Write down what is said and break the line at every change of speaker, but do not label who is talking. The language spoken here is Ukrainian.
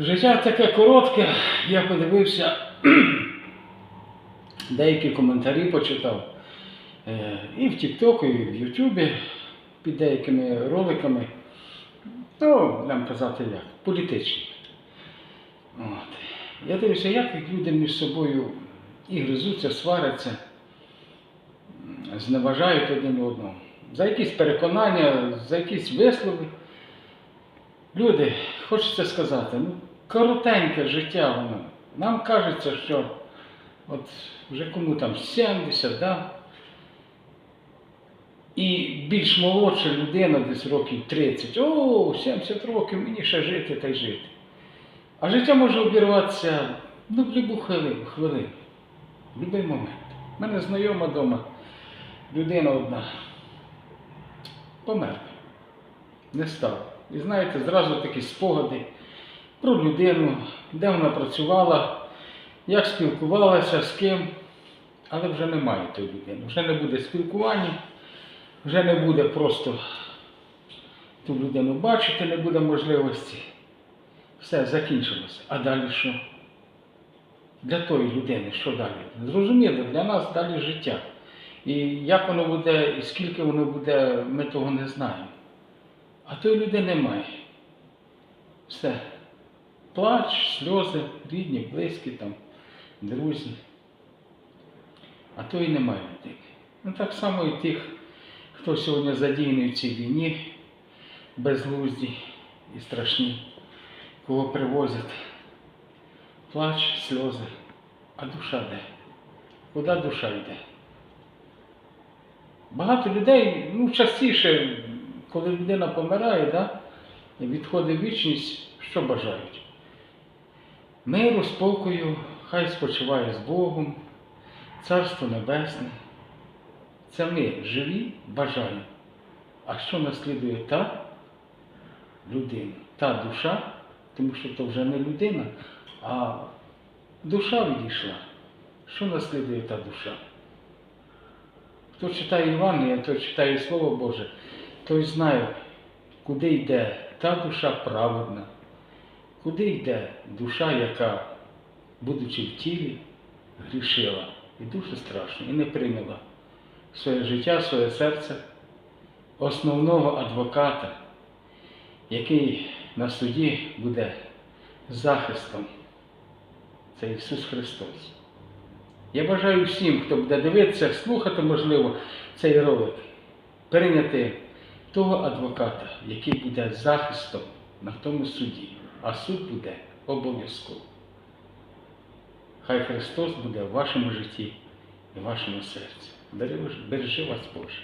Життя таке коротке, я подивився, деякі коментарі почитав. Е, І в Тіктоку, і в Ютубі під деякими роликами. Ну, будемо казати як, політичні. От. Я дивлюся, як люди між собою і гризуться, сваряться, зневажають один одного. За якісь переконання, за якісь вислови. Люди, хочеться сказати, ну, коротеньке життя воно. Нам кажеться, що от вже кому там 70, да? і більш молодша людина, десь років 30, о, 70 років, мені ще жити та й жити. А життя може обірватися ну, в будь-яку хвилину, хвилину, в будь-який момент. У мене знайома вдома людина одна померла, не стала. І знаєте, зразу такі спогади про людину, де вона працювала, як спілкувалася, з ким, але вже немає тої людини. Вже не буде спілкування, вже не буде просто ту людину бачити, не буде можливості. Все, закінчилося. А далі що? Для тої людини, що далі? Зрозуміло, для нас далі життя. І як воно буде, і скільки воно буде, ми того не знаємо. А тої людини немає. Все. Плач, сльози, рідні, близькі, там, друзі. А то немає людей. Ну так само і тих, хто сьогодні задіяний в цій війні, безглузді і страшні, кого привозять. Плач, сльози. А душа де? Куди душа йде? Багато людей, ну частіше, коли людина помирає, да, відходить вічність, що бажають? Миру, спокою, хай спочиває з Богом, Царство Небесне. Це ми живі бажаємо. А що наслідує та людина, та душа, тому що то вже не людина, а душа відійшла. Що наслідує та душа? Хто читає Івангелія, той читає Слово Боже, той знає, куди йде та душа праведна, куди йде душа, яка, будучи в тілі, грішила і дуже страшно, і не прийняла своє життя, своє серце основного адвоката, який на суді буде захистом. Це Ісус Христос. Я бажаю всім, хто буде дивитися, слухати, можливо, цей ролик, прийняти того адвоката, який буде захистом на тому суді, а суд буде обов'язково. Хай Христос буде в вашому житті і в вашому серці. Бережи вас, Боже.